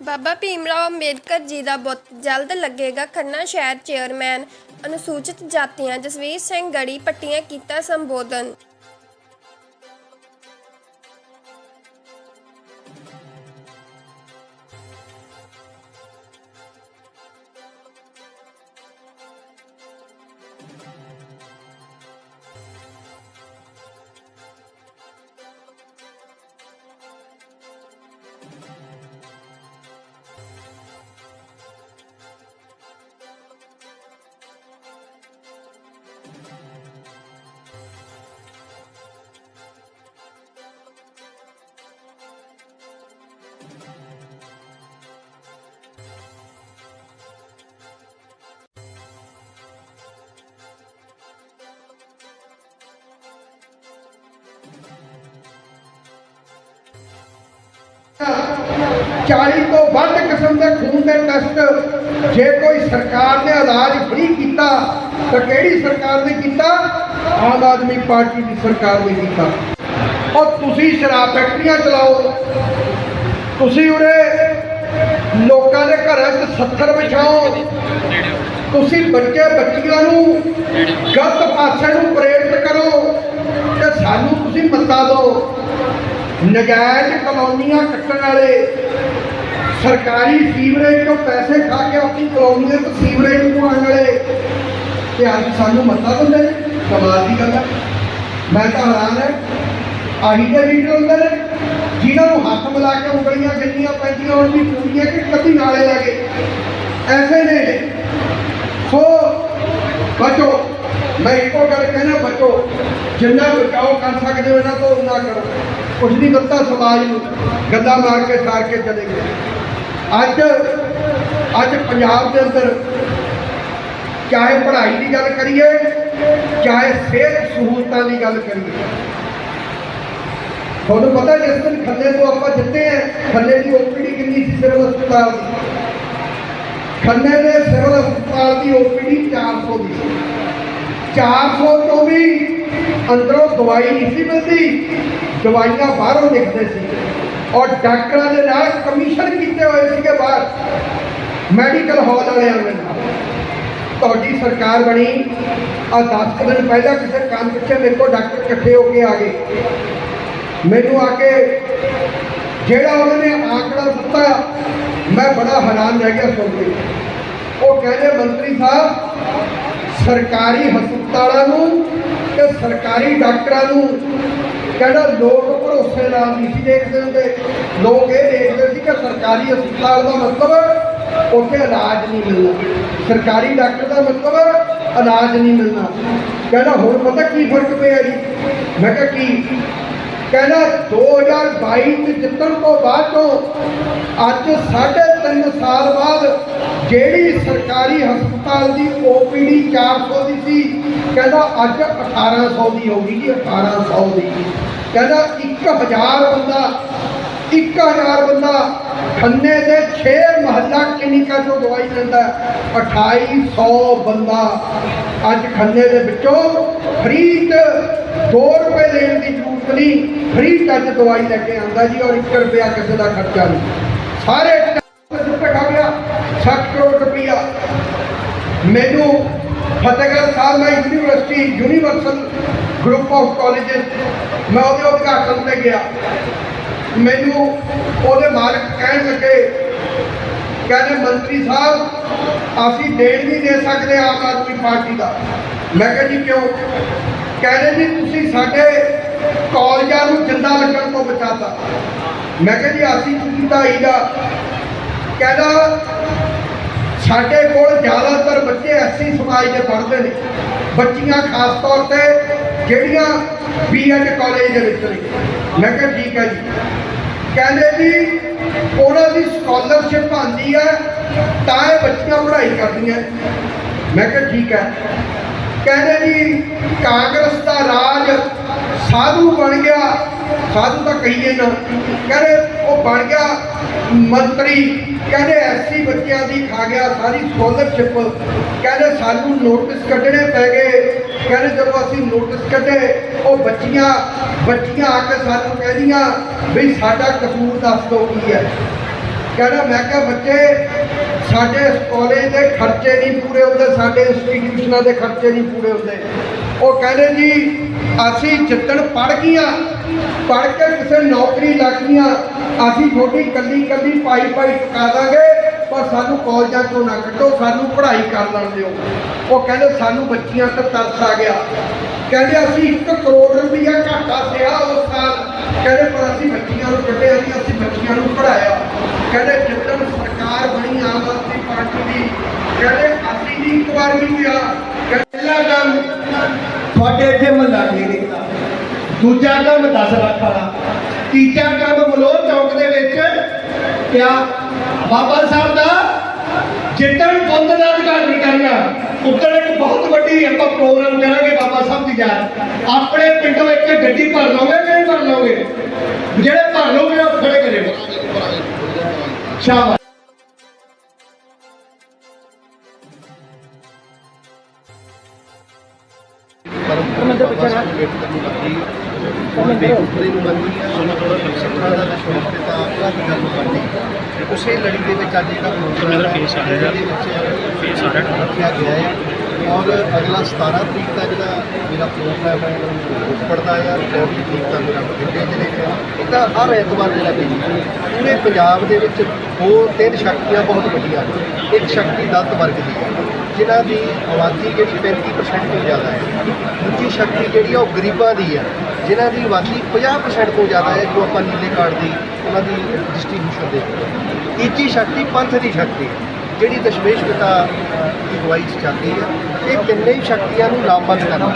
ਬਾਬਾ ਭੀਮ ਰਾਓ ਅੰਬੇਦਕਰ ਜੀ ਦਾ ਬੁੱਤ ਜਲਦ ਲੱਗੇਗਾ ਖੰਨਾ ਸ਼ਹਿਰ ਚੇਅਰਮੈਨ ਅਨੁਸੂਚਿਤ ਜਾਤੀਆਂ ਜਸਵੀਰ ਸਿੰਘ ਗੜੀ ਪੱਟੀਆਂ ਕੀਤਾ ਸੰਬੋਧਨ। ਚਾਲੀ ਤੋਂ ਵੱਧ ਕਿਸਮ ਦੇ ਖੂਨ ਦੇ ਟੈਸਟ। ਜੇ ਕੋਈ ਸਰਕਾਰ ਨੇ ਇਲਾਜ ਫ੍ਰੀ ਕੀਤਾ, ਤਾਂ ਕਿਹੜੀ ਸਰਕਾਰ ਨੇ ਕੀਤਾ? ਆਮ ਆਦਮੀ ਪਾਰਟੀ ਦੀ ਸਰਕਾਰ ਨੇ ਕੀਤਾ। ਔਰ ਤੁਸੀਂ ਸ਼ਰਾਬ ਫੈਕਟਰੀਆਂ ਚਲਾਓ। ਤੁਸੀਂ ਉਰੇ ਲੋਕਾਂ ਦੇ ਘਰਾਂ 'ਚ 70 ਵਿਛਾਓ। ਤੁਸੀਂ ਬੱਚੇ ਬੱਚੀਆਂ ਨੂੰ ਗਲਤ ਪਾਸੇ ਨੂੰ ਪ੍ਰੇਰਿਤ ਕਰੋ ਤੇ ਸਾਨੂੰ ਤੁਸੀਂ ਮੱਤਾ ਦਿਓ। ਨਜਾਇਜ਼ ਕਲੋਨੀਆਂ ਕੱਟਣ ਵਾਲੇ ਸਰਕਾਰੀ ਸੀਵਰੇਜ ਤੋਂ ਪੈਸੇ ਖਾ ਕੇ ਆਪਣੀ ਕਲੋਨੀਆਂ ਤੋਂ ਸੀਵਰੇਜ ਨੂੰ ਆਉਣ ਵਾਲੇ ਤੇ ਅੱਜ ਸਾਨੂੰ ਮੱਤਾ ਦਿੰਦੇ ਨੇ, ਕਮਾਲ ਦੀ ਗੱਲ ਹੈ। ਮੈਂ ਤਾਂ ਹੈਰਾਨ ਹੈ। ਆਹੀ ਦੇ ਲੀਡਰ ਹੁੰਦੇ ਨੇ, ਜਿਨ੍ਹਾਂ ਨੂੰ ਹੱਥ ਮਿਲਾ ਕੇ ਉਂਗਲੀਆਂ ਗਿਣੀਆਂ ਪੈਂਦੀਆਂ ਹੁਣ ਵੀ ਪੂਰੀਆਂ ਕਿ ਕਦੀ ਨਾਲੇ ਲੈ ਗਏ। ਐਸੇ ਨੇ ਸੋ, ਬਚੋ। ਮੈਂ ਇੱਕੋ ਗੱਲ ਕਹਿਣਾ, ਬਚੋ। ਜਿੰਨਾ ਬਚਾਓ ਕਰ ਸਕਦੇ ਹੋ, ਇਹਨਾਂ ਤੋਂ ਉਨਾ ਕਰੋ। ਕੁਛ ਨਹੀਂ ਦਿੱਤਾ ਸਮਾਜ ਨੂੰ। ਗੱਲਾਂ ਮਾਰ ਕੇ ਸਾਰ ਕੇ ਚਲੇ ਗਏ। ਅੱਜ ਅੱਜ ਪੰਜਾਬ ਦੇ ਅੰਦਰ ਚਾਹੇ ਪੜ੍ਹਾਈ ਦੀ ਗੱਲ ਕਰੀਏ, ਚਾਹੇ ਸਿਹਤ ਸਹੂਲਤਾਂ ਦੀ ਗੱਲ ਕਰੀਏ, ਤੁਹਾਨੂੰ ਪਤਾ ਜਿਸ ਦਿਨ ਖੰਨੇ ਤੋਂ ਆਪਾਂ ਜਿੱਤੇ ਆ ਖੰਨੇ ਦੀ ਓਪੀਡੀ ਕਿੰਨੀ ਸੀ ਸਿਵਲ ਹਸਪਤਾਲ ਦੀ? ਖੰਨੇ ਦੇ ਸਿਵਲ ਹਸਪਤਾਲ ਦੀ ਓਪੀਡੀ 400 ਦੀ ਸੀ। 400 ਤੋਂ ਵੀ ਅੰਦਰੋਂ ਦਵਾਈ ਨਹੀਂ ਸੀ ਮਿਲਦੀ, ਦਵਾਈਆਂ ਬਾਹਰੋਂ ਲਿਖਦੇ ਸੀ। ਔਰ ਡਾਕਟਰਾਂ ਦੇ ਨਾਲ ਕਮਿਸ਼ਨ ਕੀਤੇ ਹੋਏ ਸੀਗੇ ਬਾਹਰ ਮੈਡੀਕਲ ਹਾਲ ਵਾਲਿਆਂ ਦੇ ਤੁਹਾਡੀ ਸਰਕਾਰ ਬਣੀ। ਆ 10 ਦਿਨ ਪਹਿਲਾਂ ਕਿਸੇ ਕੰਮ ਪਿੱਛੇ ਮੇਰੇ ਕੋਲ ਡਾਕਟਰ ਇਕੱਠੇ ਹੋ ਕੇ ਆ ਗਏ। ਮੈਨੂੰ ਆ ਕੇ ਜਿਹੜਾ ਉਹਨਾਂ ਨੇ ਆਂਕੜਾ ਦਿੱਤਾ, ਮੈਂ ਬੜਾ ਹੈਰਾਨ ਰਹਿ ਗਿਆ ਸੁਣ ਕੇ। ਉਹ ਕਹਿੰਦੇ, ਮੰਤਰੀ ਸਾਹਿਬ, ਸਰਕਾਰੀ ਹਸਪਤਾਲਾਂ ਨੂੰ ਤੇ ਸਰਕਾਰੀ ਡਾਕਟਰਾਂ ਨੂੰ ਕਹਿੰਦਾ ਲੋਕ ਭਰੋਸੇ ਨਾਲ ਨਹੀਂ ਸੀ ਦੇਖਦੇ ਹੁੰਦੇ। ਲੋਕ ਇਹ ਦੇਖਦੇ ਸੀ ਕਿ ਸਰਕਾਰੀ ਹਸਪਤਾਲ ਦਾ ਮਤਲਬ ਉੱਥੇ ਇਲਾਜ ਨਹੀਂ ਮਿਲਣਾ। ਸਰਕਾਰੀ ਡਾਕਟਰ ਦਾ ਮਤਲਬ ਇਲਾਜ ਨਹੀਂ ਮਿਲਣਾ। ਕਹਿੰਦਾ ਹੁਣ ਪਤਾ ਕੀ ਫ਼ਰਕ ਪਿਆ ਜੀ? ਮੈਂ ਕਿਹਾ ਕੀ? ਕਹਿੰਦਾ 2022 ਚ ਜਿੱਤਣ ਤੋਂ ਬਾਅਦ ਤੋਂ ਅੱਜ ਸਾਢੇ ਤਿੰਨ ਸਾਲ ਬਾਅਦ ਜਿਹੜੀ ਸਰਕਾਰੀ ਹਸਪਤਾਲ ਦੀ ਓਪੀਡੀ 400 ਦੀ ਸੀ, ਕਹਿੰਦਾ ਅੱਜ 1800 ਦੀ ਹੋ ਗਈ ਜੀ 1800 ਦੀ। ਕਹਿੰਦਾ 1000 ਬੰਦਾ 1000 ਬੰਦਾ ਖੰਨੇ ਦੇ 6 ਮਹੱਲਾ ਕਲੀਨਿਕਾਂ ਤੋਂ ਦਵਾਈ ਲੈਂਦਾ 2800 ਬੰਦਾ ਅੱਜ ਖੰਨੇ ਦੇ ਵਿੱਚੋਂ ਫਰੀ ਚ 2 ਰੁਪਏ ਲੈਣ ਦੀ ਜ਼ਰੂਰਤ ਨਹੀਂ ਫ੍ਰੀ ਟੱਚ ਦਵਾਈ ਲੈ ਕੇ ਆਂਦਾ ਜੀ ਔਰ 1 ਰੁਪਿਆ ਕਿਸੇ ਦਾ ਖਰਚਾ ਨਹੀਂ। ਸਾਰੇ ਟੱਚ ਖਾ ਗਿਆ 60 ਕਰੋੜ ਰੁਪਇਆ। ਮੈਨੂੰ ਫਤਿਹਗੜ੍ਹ ਸਾਹਿਬ ਮੈਂ university, universal group of colleges ਮੈਂ ਉਹਦੇ ਉਦਘਾਟਨ ਤੇ ਗਿਆ। ਮੈਨੂੰ ਉਹਦੇ ਮਾਲਕ ਕਹਿਣ ਲੱਗੇ, ਕਹਿੰਦੇ, ਮੰਤਰੀ ਸਾਹਿਬ, ਅਸੀਂ ਦੇਣ ਨਹੀਂ ਦੇ ਸਕਦੇ ਆਮ ਆਦਮੀ ਪਾਰਟੀ ਦਾ। ਮੈਂ ਕਿਹਾ, ਜੀ ਕਿਉਂ? ਕਹਿੰਦੇ, ਜੀ, ਤੁਸੀਂ ਸਾਡੇ ਕਾਲਜਾਂ ਨੂੰ ਜਿੰਦਾ ਲੱਗਣ ਤੋਂ ਬਚਾਤਾ। ਮੈਂ ਕਿਹਾ ਜੀ, ਅਸੀਂ ਕੀ ਢਾਈ ਦਾ ਕਹਿੰਦਾ, ਸਾਡੇ ਕੋਲ ਜ਼ਿਆਦਾਤਰ ਬੱਚੇ ਐਸੀ ਸਮਾਜ ਦੇ ਪੜ੍ਹਦੇ ਨੇ। ਬੱਚੀਆਂ ਖਾਸ ਤੌਰ ਤੇ ਜਿਹੜੀਆਂ ਬੀਐਡ ਕਾਲਜ ਦੇ ਵਿੱਚ ਨੇ। ਮੈਂ ਕਿਹਾ, ਠੀਕ ਹੈ ਜੀ। ਕਹਿੰਦੇ ਜੀ, ਉਹਨਾਂ ਦੀ ਸਕਾਲਰਸ਼ਿਪ ਆਉਂਦੀ ਹੈ, ਤਾਂ ਇਹ ਬੱਚੀਆਂ ਪੜ੍ਹਾਈ ਕਰਦੀਆਂ ਮੈਂ ਕਿਹਾ, ਠੀਕ ਹੈ। ਕਹਿੰਦੇ ਜੀ, ਕਾਂਗਰਸ ਦਾ ਰਾਜ ਸਾਧੂ ਬਣ ਗਿਆ, ਸਾਧੂ ਤਾਂ ਕਹੀਏ ਨਾ। ਕਹਿੰਦੇ ਉਹ ਬਣ ਗਿਆ ਮੰਤਰੀ, ਕਹਿੰਦੇ ਐਸੀ ਬੱਚਿਆਂ ਦੀ ਖਾ ਗਿਆ, ਸਾਰੀ ਸਕਾਲਰਸ਼ਿਪ ਕਹਿੰਦੇ ਸਾਨੂੰ ਨੋਟਿਸ ਕੱਢਣੇ ਪੈ ਗਏ। ਕਹਿੰਦੇ ਜਦੋਂ ਅਸੀਂ ਨੋਟਿਸ ਕੱਢੇ, ਉਹ ਬੱਚੀਆਂ ਬੱਚੀਆਂ ਆ ਕੇ ਸਾਨੂੰ ਕਹਿੰਦੀਆਂ ਵੀ ਸਾਡਾ ਕਸੂਰ ਦੱਸ ਦਿਓ ਕੀ ਹੈ। ਕਹਿੰਦਾ ਮੈਂ ਕਿਹਾ, ਬੱਚੇ, ਸਾਡੇ ਕਾਲਜ ਦੇ ਖਰਚੇ ਨਹੀਂ ਪੂਰੇ ਹੁੰਦੇ, ਸਾਡੇ ਇੰਸਟੀਟਿਊਸ਼ਨਾਂ ਦੇ ਖਰਚੇ ਨਹੀਂ ਪੂਰੇ ਹੁੰਦੇ। ਉਹ ਕਹਿੰਦੇ ਜੀ, ਅਸੀਂ ਜਿੱਦਣ ਪੜ ਗਈਆਂ ਪੜ ਕੇ ਕਿਸੇ ਨੌਕਰੀ ਲੱਗ ਗਈਆਂ, ਅਸੀਂ ਤੁਹਾਡੀ ਕੱਲੀ ਕੱਲੀ ਪਾਈ ਪਾਈ ਚੁਕਾ ਦਾਂਗੇ, ਪਰ ਸਾਨੂੰ ਕਾਲਜਾਂ ਤੋਂ ਨਾ ਕੱਢੋ, ਸਾਨੂੰ ਪੜ੍ਹਾਈ ਕਰ ਲੈਣ ਦਿਓ। ਉਹ ਕਹਿੰਦੇ ਸਾਨੂੰ ਬੱਚੀਆਂ ਤੇ ਤਰਸ ਆ ਗਿਆ। ਕਹਿੰਦੇ ਅਸੀਂ 1 ਕਰੋੜ ਰੁਪਈਆ ਘਾਟਾ ਸਿਆ ਉਸ ਸਾਲ। ਕਹਿੰਦੇ ਪਰ ਅਸੀਂ ਬੱਚੀਆਂ ਨੂੰ ਕੱਢਿਆ ਨਹੀਂ ਅਸੀਂ ਬੱਚੀਆਂ ਨੂੰ ਪੜਾਇਆ ਕਹਿੰਦੇ ਜਿੱਦਣ ਸਰਕਾਰ ਬਣੀ, ਆਮ ਆਦਮੀ ਪਾਰਟੀ ਦੀ, ਕਹਿੰਦੇ ਅਸੀਂ ਨਹੀਂ ਇੱਕ ਵਾਰ ਵੀ ਗਿਆ ਪਹਿਲਾ ਕੰਮ ਤੁਹਾਡੇ ਇੱਥੇ ਮਹੱਲਾ ਕਲੀਨਿਕ ਦਾ ਦੂਜਾ ਕੰਮ 10 ਲੱਖ ਵਾਲਾ। ਤੀਜਾ ਕੰਮ ਮਲੋਹ ਚੌਕ ਦੇ ਵਿੱਚ, ਕਿਆ? ਬਾਬਾ ਸਾਹਿਬ ਦਾ ਜਿੱਦਣ ਬੰਦ ਦਾ ਉਦਘਾਟਨ ਕਰਨਾ ਉੱਦਣ ਇੱਕ ਬਹੁਤ ਵੱਡੀ ਆਪਾਂ ਪ੍ਰੋਗਰਾਮ ਕਰਾਂਗੇ ਬਾਬਾ ਸਾਹਿਬ ਦੀ। ਯਾਦ ਆਪਣੇ ਪਿੰਡੋਂ ਇੱਕ ਗੱਡੀ ਭਰ ਲਓਗੇ ਕਿ ਨਹੀਂ ਭਰ ਲਓਗੇ ਜਿਹੜੇ ਭਰ ਲਓਗੇ ਉਹ ਖੜੇ ਕਰਿਓ ਸ਼ਾਬਾਸ਼। ਉਸੇ ਲੜੀ ਦੇ ਵਿੱਚ ਅੱਜ ਜਿਹੜਾ ਪ੍ਰੋਗਰਾਮ ਹੈ ਫੇਸ ਆ ਰਿਹਾ ਦੇ ਵਿੱਚ ਫੇਸ ਆ ਰਿਹਾ ਰੱਖਿਆ ਗਿਆ ਹੈ ਔਰ ਅਗਲਾ 17 ਤਰੀਕ ਦਾ ਜਿਹੜਾ ਮੇਰਾ ਪ੍ਰੋਗਰਾਮ ਹੈ ਰੋਪੜ ਦਾ ਹੈ 24 ਤਰੀਕ ਦਾ ਮੇਰਾ ਬਠਿੰਡੇ ਜ਼ਿਲ੍ਹੇ ਦਾ ਹੈ। ਇਹਦਾ ਹਰ ਐਤਵਾਰ ਜਿਹੜਾ ਪੈਂਦਾ ਪੂਰੇ ਪੰਜਾਬ ਦੇ ਵਿੱਚ ਹੋਰ ਤਿੰਨ ਸ਼ਕਤੀਆਂ ਬਹੁਤ ਵੱਡੀਆਂ ਨੇ ਇੱਕ ਸ਼ਕਤੀ ਦਲਿਤ ਵਰਗ ਦੀ ਹੈ ਜਿਨ੍ਹਾਂ ਦੀ ਆਬਾਦੀ ਜਿਹੜੀ 35% ਤੋਂ ਜ਼ਿਆਦਾ ਹੈ। ਦੂਜੀ ਸ਼ਕਤੀ ਜਿਹੜੀ ਆ ਉਹ ਗਰੀਬਾਂ ਦੀ ਹੈ ਜਿਨ੍ਹਾਂ ਦੀ ਆਬਾਦੀ 50% ਤੋਂ ਜ਼ਿਆਦਾ ਹੈ, ਜੋ ਆਪਾਂ ਨੀਲੇ ਕਾਰਡ ਦੀ, ਉਹਨਾਂ ਦੀ ਡਿਸਟ੍ਰੀਬਿਊਸ਼ਨ ਦੇਖਦੇ ਹਾਂ ਤੀਜੀ ਸ਼ਕਤੀ ਪੰਥ ਦੀ ਸ਼ਕਤੀ, ਜਿਹੜੀ ਦਸ਼ਮੇਸ਼ ਪਿਤਾ ਦੀ ਅਗਵਾਈ 'ਚ ਚੱਲਦੀ ਹੈ ਇਹ ਤਿੰਨੇ ਹੀ ਸ਼ਕਤੀਆਂ ਨੂੰ ਲਾਮਬੰਦ ਕਰਨਾ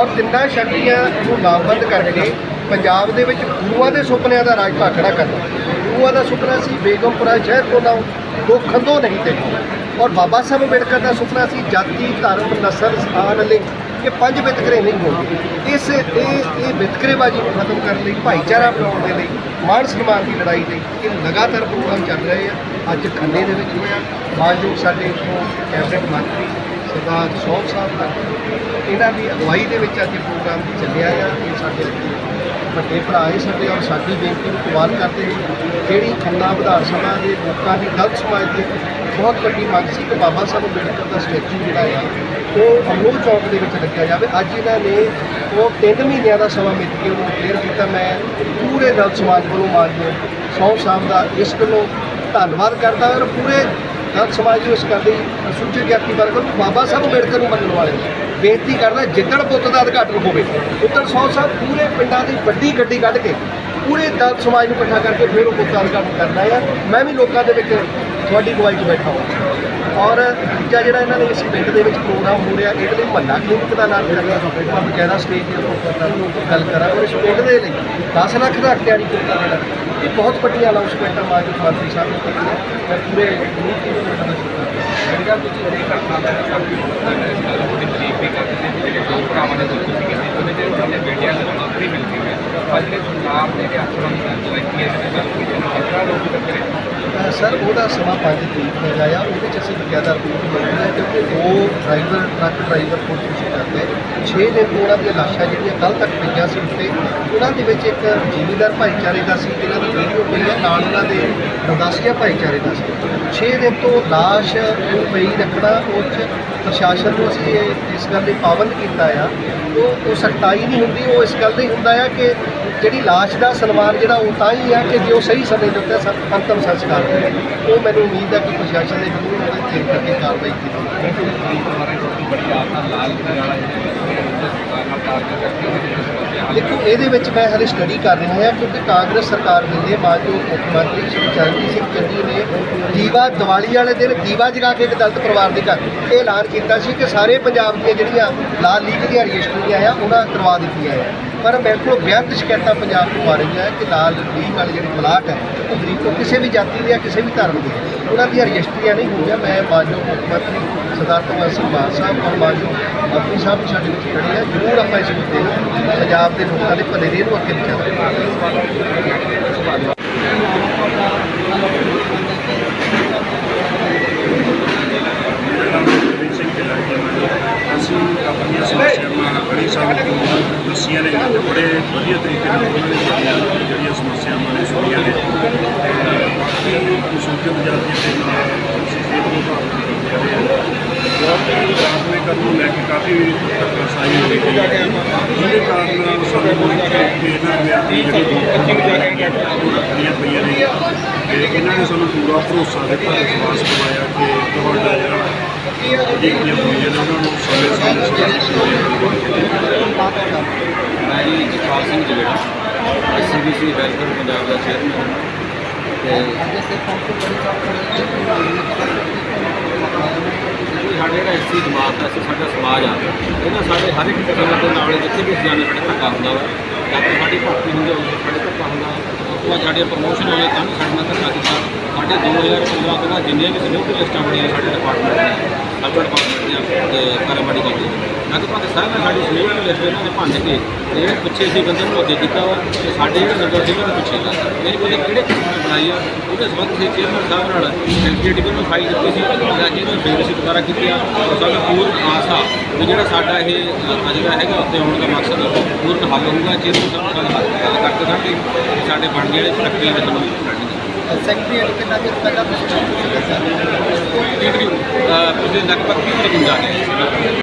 ਔਰ ਤਿੰਨਾਂ ਸ਼ਕਤੀਆਂ ਨੂੰ ਲਾਮਬੰਦ ਕਰਕੇ ਪੰਜਾਬ ਦੇ ਵਿੱਚ ਗੁਰੂਆਂ ਦੇ ਸੁਪਨਿਆਂ ਦਾ ਰਾਜ ਭਾਖੜਾ ਕਰਨਾ। ਗੁਰੂਆਂ ਦਾ ਸੁਪਨਾ ਸੀ ਬੇਗਮਪੁਰਾ ਸ਼ਹਿਰ ਤੋਂ ਨਾ ਦੋ ਖੰਦੋ ਨਹੀਂ ਤੇ ਔਰ ਬਾਬਾ ਸਾਹਿਬ ਅੰਬੇਡਕਰ ਦਾ ਸੁਪਨਾ ਸੀ ਜਾਤੀ ਧਰਮ ਨਸਲ ਸਥਾਨ ਲਿੰਗ ਇਹ ਪੰਜ ਵਿਤਕਰੇ ਨਹੀਂ ਹੋਣ ਇਸ ਇਹ ਇਹ ਵਿਤਕਰੇਬਾਜ਼ੀ ਨੂੰ ਖਤਮ ਕਰਨ ਲਈ, ਭਾਈਚਾਰਾ ਬਣਾਉਣ ਦੇ ਲਈ ਮਾਣ ਸਨਮਾਨ ਦੀ ਲੜਾਈ ਲਈ ਇਹ ਲਗਾਤਾਰ ਪ੍ਰੋਗਰਾਮ ਚੱਲ ਰਹੇ ਆ। ਅੱਜ ਖੰਨੇ ਦੇ ਵਿੱਚ ਹੋਇਆ। ਮਾਨਯੋਗ ਸਾਡੇ ਕੈਬਨਿਟ ਮੰਤਰੀ ਸਰਦਾਰ ਸੋਹ ਸਾਹਿਬ ਦਾ ਇਹਨਾਂ ਦੀ ਅਗਵਾਈ ਦੇ ਵਿੱਚ ਅੱਜ ਇਹ ਪ੍ਰੋਗਰਾਮ ਚੱਲਿਆ ਆ। ਇਹ ਸਾਡੇ ਵੱਡੇ ਭਰਾ ਇਹ ਸਾਡੇ ਔਰ ਸਾਡੀ ਬੇਨਤੀ ਨੂੰ ਕਬੂਲ ਕਰਦੇ ਨੇ ਜਿਹੜੀ ਖੰਨਾ ਵਿਧਾਨ ਸਭਾ ਦੇ ਲੋਕਾਂ ਦੀ ਦਲਿਤ ਸਮਾਜ ਦੀ ਬਹੁਤ ਵੱਡੀ ਮੰਗ ਸੀ ਕਿ ਬਾਬਾ ਸਾਹਿਬ ਅੰਬੇਡਕਰ ਦਾ ਸਟੈਚੂ ਜਿਹੜਾ ਆ, ਉਹ ਅਮਰੂਦ ਚੌਕ ਦੇ ਵਿੱਚ ਲੱਗਿਆ ਜਾਵੇ। ਅੱਜ ਇਹਨਾਂ ਨੇ ਉਹ 3 ਮਹੀਨਿਆਂ ਦਾ ਸਮਾਂ ਮਿੱਥ ਕੇ ਉਹਨੂੰ ਕਲੀਅਰ ਕੀਤਾ। ਮੈਂ ਪੂਰੇ ਦਲਿਤ ਸਮਾਜ ਵੱਲੋਂ ਮਾਨਯੋਗ ਸੌ ਸਾਹਿਬ ਦਾ ਇਸ ਵੱਲੋਂ ਧੰਨਵਾਦ ਕਰਦਾ ਔਰ ਪੂਰੇ ਦਲਿਤ ਸਮਾਜ ਨੂੰ ਇਸ ਕਰਦੇ ਸੁੱਚੇ ਗਿਆਤੀ ਵਰਗ ਨੂੰ ਬਾਬਾ ਸਾਹਿਬ ਅੰਬੇਡਕਰ ਨੂੰ ਮੰਨਣ ਵਾਲੇ ਬੇਨਤੀ ਕਰਦਾ ਜਿੱਦਣ ਪੁੱਤ ਦਾ ਉਦਘਾਟਨ ਹੋਵੇ ਉੱਦਣ ਸੌ ਸਾਹਿਬ ਪੂਰੇ ਪਿੰਡਾਂ ਦੀ ਵੱਡੀ ਗੱਡੀ ਕੱਢ ਕੇ ਪੂਰੇ ਦਲ ਸਮਾਜ ਨੂੰ ਇਕੱਠਾ ਕਰਕੇ ਫਿਰ ਉਹ ਪੁੱਤ ਦਾ ਉਦਘਾਟਨ ਕਰਨਾ ਹੈ। ਮੈਂ ਵੀ ਲੋਕਾਂ ਦੇ ਵਿੱਚ ਤੁਹਾਡੀ ਗਵਾਈ 'ਚ ਬੈਠਾ ਹਾਂ। ਔਰ ਦੂਜਾ ਜਿਹੜਾ ਇਹਨਾਂ ਨੇ ਇਸ ਪਿੰਡ ਦੇ ਵਿੱਚ ਪ੍ਰੋਗਰਾਮ ਹੋ ਰਿਹਾ, ਇਹਦੇ ਲਈ ਮਹੱਲਾ ਕਲੀਨਿਕ ਦਾ ਨਾਮ ਕਰਨਾ ਮੈਂ ਬਕਾਇਦਾ ਸਟੇਜ ਦੇ ਉੱਪਰ ਗੱਲ ਕਰਾਂ ਔਰ ਇਸ ਪਿੰਡ ਦੇ ਲਈ 10 ਲੱਖ ਦਾ ਅਖਤਿਆਰੀ ਕੀਤਾ ਜਿਹੜਾ ਇਹ ਬਹੁਤ ਵੱਡੀ ਅਨਾਉਂਸਮੈਂਟ ਹੈ ਮਾਨਯੋਗ ਮੰਤਰੀ ਸਾਹਿਬ ਨੇ ਕੀਤੀ ਹੈ। ਕੁਛ ਨਹੀਂ ਕਰਨਾ ਪੈਂਦਾ ਲੋਕ ਭਰਾਵਾਂ ਨੇ ਕਿਸੇ ਕੋਲ ਦੇ ਮੀਡੀਆ ਨੂੰ ਨੌਕਰੀ ਮਿਲਦੀ ਹੈ। ਪਹਿਲੇ ਮੈਂ ਦੇ ਗਰੁੱਪ ਦੀ ਤੁਹਾਡਾ ਸ਼ੁਕਰੀਆ ਅ, ਸਰ, ਉਹਦਾ ਸਮਾਂ 5 ਤਰੀਕ ਹੈਗਾ ਆ। ਉਹਦੇ ਚ ਅਸੀਂ ਬਕਾਇਦਾ ਰਿਪੋਰਟ ਮੰਗਦੇ ਹਾਂ ਕਿਉਂਕਿ ਉਹ ਡਰਾਈਵਰ ਟਰੱਕ ਡਰਾਈਵਰ ਖੁਦਕੁਸ਼ੀ ਕਰਦੇ 6 ਦਿਨ ਤੋਂ ਉਹਨਾਂ ਦੀਆਂ ਲਾਸ਼ਾਂ ਜਿਹੜੀਆਂ ਕੱਲ ਤੱਕ ਪਈਆਂ ਸੀ ਉੱਤੇ ਉਹਨਾਂ ਦੇ ਵਿੱਚ ਇੱਕ ਜ਼ਿਮੀਦਾਰ ਭਾਈਚਾਰੇ ਦਾ ਸੀ, ਜਿਹਨਾਂ ਦੀ ਵੀਡੀਓ ਪਈ ਹੈ ਨਾਲ ਉਹਨਾਂ ਦੇ ਗੁਰਦਾਸੀਆ ਭਾਈਚਾਰੇ ਦਾ ਸੀ। 6 ਦਿਨ ਤੋਂ ਲਾਸ਼ ਨੂੰ ਪਈ ਰੱਖਣਾ, ਉਹ 'ਚ ਪ੍ਰਸ਼ਾਸਨ ਨੂੰ ਅਸੀਂ ਇਹ- ਇਸ ਗੱਲ ਲਈ ਪਾਬੰਦ ਕੀਤਾ ਆ। ਉਹ ਉਹ ਸਖਤਾਈ ਨਹੀਂ ਹੁੰਦੀ, ਉਹ ਇਸ ਗੱਲ ਲਈ ਹੁੰਦਾ ਆ ਕਿ ਜਿਹੜੀ ਲਾਸ਼ ਦਾ ਸਨਮਾਨ ਜਿਹੜਾ ਉਹ ਤਾਂ ਹੀ ਆ ਕਿ ਜੇ ਉਹ ਸਹੀ ਸਮੇਂ ਦੇ ਉੱਤੇ ਸੰ- ਅੰਤਮ ਸੰਸਕਾਰ ਕਰੇ, ਉਹ ਮੈਨੂੰ ਉਮੀਦ ਹੈ ਕਿ ਪ੍ਰਸ਼ਾਸਨ ਦੇ ਜ਼ਰੂਰ ਉਹਦੇ ਤੇ ਕਰਕੇ ਕਾਰਵਾਈ ਕੀਤੀ ਦੇਖੋ, ਇਹਦੇ ਵਿੱਚ ਮੈਂ ਹਲੇ ਸਟੱਡੀ ਕਰ ਰਿਹਾ ਹਾਂ ਕਿਉਂਕਿ ਕਾਂਗਰਸ ਸਰਕਾਰ ਵੇਲੇ ਮਾਨਯੋਗ ਮੁੱਖ ਮੰਤਰੀ ਸ਼੍ਰੀ ਚਰਨਜੀਤ ਸਿੰਘ ਚੰਨੀ ਨੇ ਦੀਵਾ ਦੀਵਾਲੀ ਵਾਲੇ ਦਿਨ ਦੀਵਾ ਜਗਾ ਕੇ ਇੱਕ ਦਲਿਤ ਪਰਿਵਾਰ ਦੇ ਘਰ ਇਹ ਐਲਾਨ ਕੀਤਾ ਸੀ ਕਿ ਸਾਰੇ ਪੰਜਾਬ ਦੀਆਂ ਜਿਹੜੀਆਂ ਲਾਲ ਲੀਗ ਦੀਆਂ ਰਜਿਸਟਰੀਆਂ ਆ ਉਹਨਾਂ ਕਰਵਾ ਦਿੱਤੀਆਂ ਆ ਪਰ ਮੇਰੇ ਕੋਲ ਬੇਅੰਤ ਸ਼ਿਕਾਇਤਾਂ ਪੰਜਾਬ ਨੂੰ ਆ ਰਹੀਆਂ ਹੈ ਕਿ ਲਾਲ ਲੀਗ ਵਾਲੀ ਜਿਹੜੀ ਪਲਾਟ ਹੈ, ਉਹ ਗਰੀਬ ਤੋਂ ਕਿਸੇ ਵੀ ਜਾਤੀ ਦੇ ਜਾਂ ਕਿਸੇ ਵੀ ਧਰਮ ਦੇ ਉਹਨਾਂ ਦੀਆਂ ਰਜਿਸਟਰੀਆਂ ਨਹੀਂ ਹੋਈਆਂ। ਮੈਂ ਮਾਨਯੋਗ ਮੁੱਖ ਮੰਤਰੀ ਸਰਦਾਰ ਭਗਵੰਤ ਸਿੰਘ ਮਾਨ ਸਾਹਿਬ ਔਰ ਮਾਨਯੋਗ ਮੰਤਰੀ ਸਾਹਿਬ ਵੀ ਸਾਡੇ ਵਿੱਚ ਖੜੇ ਆ ਜ਼ਰੂਰ ਆਪਾਂ ਇਸ ਮੁੱਦੇ ਨੂੰ ਪੰਜਾਬ ਦੇ ਲੋਕਾਂ ਦੇ ਭਲੇ ਦੇ ਨੂੰ ਅੱਗੇ ਲਿਜਾਵਾਂਗੇ। ਸਮੱਸਿਆਵਾਂ ਬੜੀ ਸਾਨੂੰ ਦੱਸੀਆਂ ਨੇ ਬੜੇ ਵਧੀਆ ਤਰੀਕੇ ਨਾਲ ਉਹਨਾਂ ਨੇ ਜਿਹੜੀਆਂ ਜਿਹੜੀਆਂ ਸਮੱਸਿਆਵਾਂ ਨੇ ਸੁਣੀਆਂ ਨੇ ਤੇ ਬਾਕੀ ਅਨੁਸੂਚਿਤ ਜਾਤੀ ਦੇ ਨਾਲ ਸਿਹਤ ਵਿਭਾਗ ਦੇ ਬਹੁਤ ਪ੍ਰਾਥਮਿਕ ਕਰਨ ਨੂੰ ਲੈ ਕੇ ਕਾਫੀ ਧੱਕਾਸ਼ਾਹੀ ਹੋਈ ਗਈ ਹੈ ਜਿਹਦੇ ਕਾਰਨ ਸਾਨੂੰ ਕਿ ਇਹਨਾਂ ਵਿਅਕਤੀ ਜਿਹੜੇ ਰੱਖੀਆਂ ਪਈਆਂ ਨੇ ਤੇ ਇਹਨਾਂ ਨੇ ਸਾਨੂੰ ਪੂਰਾ ਭਰੋਸਾ ਦਿੱਤਾ, ਵਿਸ਼ਵਾਸ ਦਿਵਾਇਆ ਕਿ ਤੁਹਾਡਾ ਜਿਹੜਾ ਜਿਹੜੀਆਂ ਹੋਈਆਂ ਨੇ, ਉਹਨਾਂ ਨੂੰ ਮੈਂ ਜੀ ਜਗਪਾਲ ਸਿੰਘ ਜਗੜਾ ਐਸਸੀਬੀਸੀ ਵੈਲਫੇਅਰ ਪੰਜਾਬ ਦਾ ਚੇਅਰਮੈਨ ਤੇ ਸਾਡੇ ਜਿਹੜਾ ਐਸਸੀ ਜਮਾਤ ਦਾ ਸਾਡਾ ਸਮਾਜ ਆ ਇਹਨਾਂ ਸਾਡੇ ਹਰ ਇੱਕ ਕਿਸਮ ਦੇ ਨਾਲ ਜਿੱਥੇ ਵੀ ਜਾਣੇ ਸਾਡੇ ਧੱਕਾ ਹੁੰਦਾ ਵਾ ਜਾਂ ਕੋਈ ਸਾਡੀ ਭਰਤੀ ਹੁੰਦੀ ਹੋਵੇ ਸਾਡੇ ਧੱਕਾ ਹੁੰਦਾ ਉਸ ਤੋਂ ਸਾਡੇ ਪ੍ਰਮੋਸ਼ਨ ਹੋਏ ਤਾਂ ਵੀ ਸਾਡੇ ਨਾਲ ਧੱਕਾ ਕੀਤਾ ਸਾਡੇ 2015 ਤੋਂ ਬਾਅਦ ਜਿੰਨੀਆਂ ਵੀ ਸੰਯੁਕਤ ਲਿਸਟਾਂ ਬਣੀਆਂ ਸਾਡੇ ਡਿਪਾਰਟਮੈਂਟ ਦੀਆਂ ਸਬਰ ਡਿਪਾਰਟਮੈਂਟ ਦੀਆਂ ਤੇ ਪੈਰਾਮੈਡੀਕਲ ਦੀਆਂ ਲਗਭਗ ਸਾਰੇ ਸਾਡੀ ਸਮੂਹ ਲਿਸਟ ਇਹਨਾਂ ਨੇ ਭੰਨ ਕੇ ਤੇ ਜਿਹੜੇ ਪਿੱਛੇ ਸੀ ਬੰਦੇ ਨੂੰ ਅੱਗੇ ਕੀਤਾ ਵਾ ਤੇ ਸਾਡੇ ਜਿਹੜੇ ਨੰਬਰ ਸੀ ਉਹਨਾਂ ਪਿੱਛੇ ਕਰ ਇਹ ਉਹਦੇ ਕਿਹੜੇ ਕਿਸਮ ਨੇ ਬਣਾਈ ਆ ਉਹਦੇ ਸੰਬੰਧ ਸੀ ਚੇਅਰਮੈਨ ਸਾਹਿਬ ਨਾਲ ਐਗਜ਼ੀਕਟਿਵ ਨੂੰ ਫਾਈਲ ਦਿੱਤੀ ਸੀ ਤੇ ਅੱਜ ਇਹਨੂੰ ਫੇਰ ਕੀਤੀ ਆ। ਔਰ ਸਾਡਾ ਪੂਰਨ ਆਸ ਆ ਕਿ ਜਿਹੜਾ ਸਾਡਾ ਇਹ ਅ, ਹੈਗਾ ਉੱਤੇ ਆਉਣ ਦਾ ਮਕਸਦ ਪੂਰਨ ਹੱਲ ਹੋਊਗਾ ਚੇਅਰਮੈਨ ਸਾਹਿਬ ਨਾਲ ਗੱਲ ਕਰਕੇ ਕਰਦੇ ਤੇ ਸਾਡੇ ਬਣ ਜਿਹੜੇ ਪ੍ਰਕਿਰਿਆ ਦੇ ਸਾਨੂੰ ਸੈਕਟਰੀ ਕਿੰਨਾ ਚਿਰ ਪਹਿਲਾਂ ਤੁਸੀਂ ਕੰਮ ਕੀਤਾ ਪਿਛਲੇ ਲਗਭਗ 30 ਤਰੀਕ ਨੂੰ ਜਾ ਰਹੇ